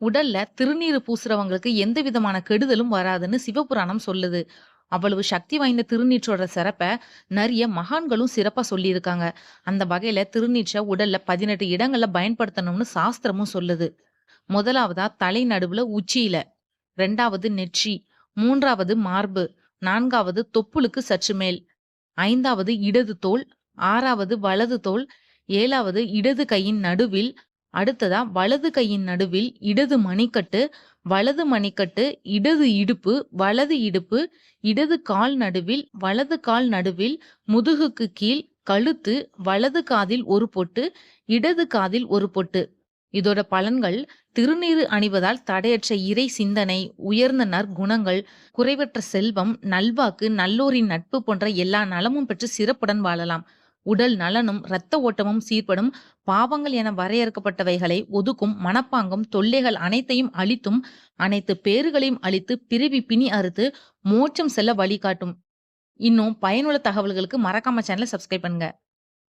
உடல்ல திருநீர் பூசுறவங்களுக்கு எந்த விதமான கெடுதலும் வராதுன்னு சிவபுராணம் சொல்லுது. அவ்வளவு சக்தி வாய்ந்த திருநீற்றோட சிறப்ப நிறைய மகான்களும் சிறப்பா சொல்லியிருக்காங்க. அந்த வகையில திருநீற்ற உடல்ல 18 இடங்கள்ல பயன்படுத்தணும்னு சாஸ்திரமும் சொல்லுது. முதலாவதா தலை நடுவுல உச்சியில, ரெண்டாவது நெற்றி, மூன்றாவது மார்பு, நான்காவது தொப்புளுக்கு சற்று மேல், ஐந்தாவது இடது தோல் ஆறாவது வலது தோல் ஏழாவது இடது கையின் நடுவில், அடுத்ததா வலது கையின் நடுவில் இடது மணிக்கட்டு, வலது மணிக்கட்டு, இடது இடுப்பு, வலது இடுப்பு, இடது கால் நடுவில், வலது கால் நடுவில், முதுகுக்கு கீழ், கழுத்து, வலது காதில் ஒரு பொட்டு, இடது காதில் ஒரு பொட்டு. இதோட பலன்கள் திருநீறு அணிவதால் தடையற்ற இறை சிந்தனை, உயர்ந்த நற்குணங்கள், குறைவற்ற செல்வம், நல்வாக்கு, நல்லோரின் நட்பு போன்ற எல்லா நலமும் பெற்று சிறப்புடன் வாழலாம். உடல் நலனும், இரத்த ஓட்டமும் சீர்படும், பாவங்கள் என வரையறுக்கப்பட்டவைகளை ஒதுக்கும் மனப்பாங்கும், தொல்லைகள் அனைத்தையும் அழித்தும், அனைத்து பேறுகளையும் அழித்து பிறவி பிணி அறுத்து, மோட்சம் செல்ல வழிகாட்டும். இன்னும் பயனுள்ள தகவல்களுக்கு மறக்காம சேனலை சப்ஸ்கிரைப் பண்ணுங்க.